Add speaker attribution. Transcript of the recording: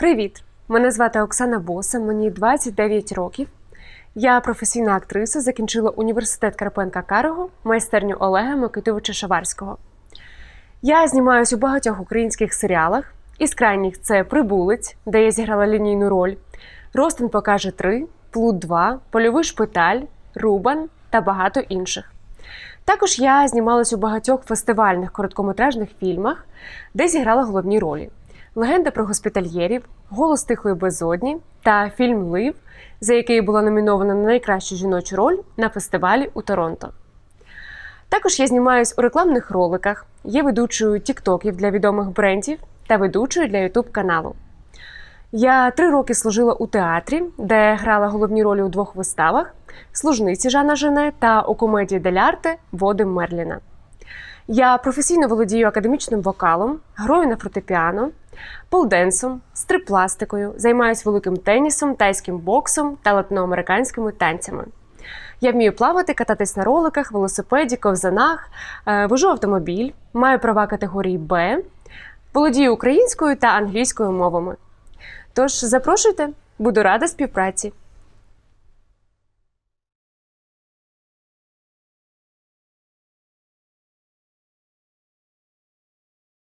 Speaker 1: Привіт! Мене звати Оксана Боса, мені 29 років. Я професійна актриса, закінчила університет Карпенка Карого, майстерню Олега Микитовича Шаварського. Я знімаюся у багатьох українських серіалах. Із крайніх це Прибулець, де я зіграла лінійну роль, Ростин покаже 3, Плут 2, Польовий шпиталь, Рубан та багато інших. Також я знімалась у багатьох фестивальних короткометражних фільмах, де зіграла головні ролі: Легенда про госпітальєрів, Голос тихої безодні та фільм Лив, за який була номінована на найкращу жіночу роль на фестивалі у Торонто. Також я знімаюсь у рекламних роликах, є ведучою тіктоків для відомих брендів та ведучою для ютуб каналу. Я три роки служила у театрі, де грала головні ролі у двох виставах: служниці Жана Жене та у комедії Дель Арте Води Мерліна. Я професійно володію академічним вокалом, грою на фортепіано, полденсом, стрипластикою, займаюся великим тенісом, тайським боксом та латиноамериканськими танцями. Я вмію плавати, кататись на роликах, велосипеді, ковзанах, е, вожу автомобіль, маю права категорії Б, володію українською та англійською мовами. Тож запрошуйте, буду рада співпраці.